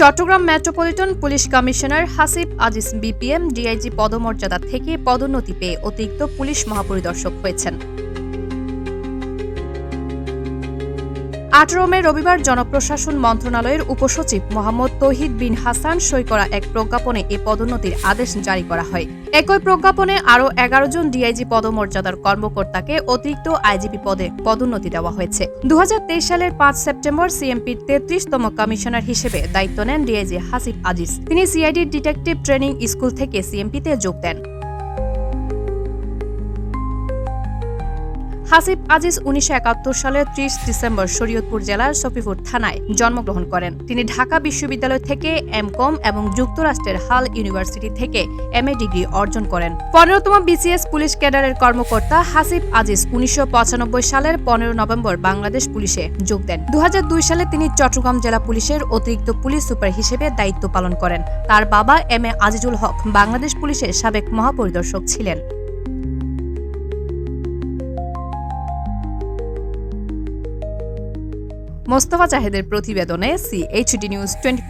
Chattogram metropolitan police commissioner Hasib Aziz BPM DIG পদমর্যাদা থেকে পদোন্নতি পেয়ে অতিরিক্ত পুলিশ মহাপরিদর্শক হয়েছেন। আঠারো মে রবিবার জনপ্রশাসন মন্ত্রণালয়ের উপসচিব মোহাম্মদ তৌহিদ বিন হাসান সই করা এক প্রজ্ঞাপনে এই পদোন্নতির আদেশ জারি করা হয়। একই প্রজ্ঞাপনে আরও এগারো জন ডিআইজি পদমর্যাদার কর্মকর্তাকে অতিরিক্ত আইজিপি পদে পদোন্নতি দেওয়া হয়েছে। দু হাজার তেইশ সালের পাঁচ সেপ্টেম্বর সিএমপির তেত্রিশতম কমিশনার হিসেবে দায়িত্ব নেন ডিআইজি হাসিফ আজিজ। তিনি সিআইডি ডিটেকটিভ ট্রেনিং স্কুল থেকে সিএমপিতে যোগ দেন। হাসিব আজিজ উনিশশো সালের ত্রিশ ডিসেম্বর শরীয়তপুর জেলার সফিপুর থানায় জন্মগ্রহণ করেন। তিনি ঢাকা বিশ্ববিদ্যালয় থেকে এম কম এবং যুক্তরাষ্ট্রের হাল ইউনিভার্সিটি থেকে এম এ ডিগ্রি অর্জন করেন। পনেরোতম বিসিএস পুলিশ ক্যাডারের কর্মকর্তা হাসিব আজিজ উনিশশো পঁচানব্বই সালের পনেরো নভেম্বর বাংলাদেশ পুলিশে যোগ দেন। দু হাজার দুই সালে তিনি চট্টগ্রাম জেলা পুলিশের অতিরিক্ত পুলিশ সুপার হিসেবে দায়িত্ব পালন করেন। তার বাবা এম এ আজিজুল হক বাংলাদেশ পুলিশের সাবেক মহাপরিদর্শক ছিলেন। মোস্তফা জাহেদের প্রতিবেদনে সিএইচডি নিউজ টোয়েন্টি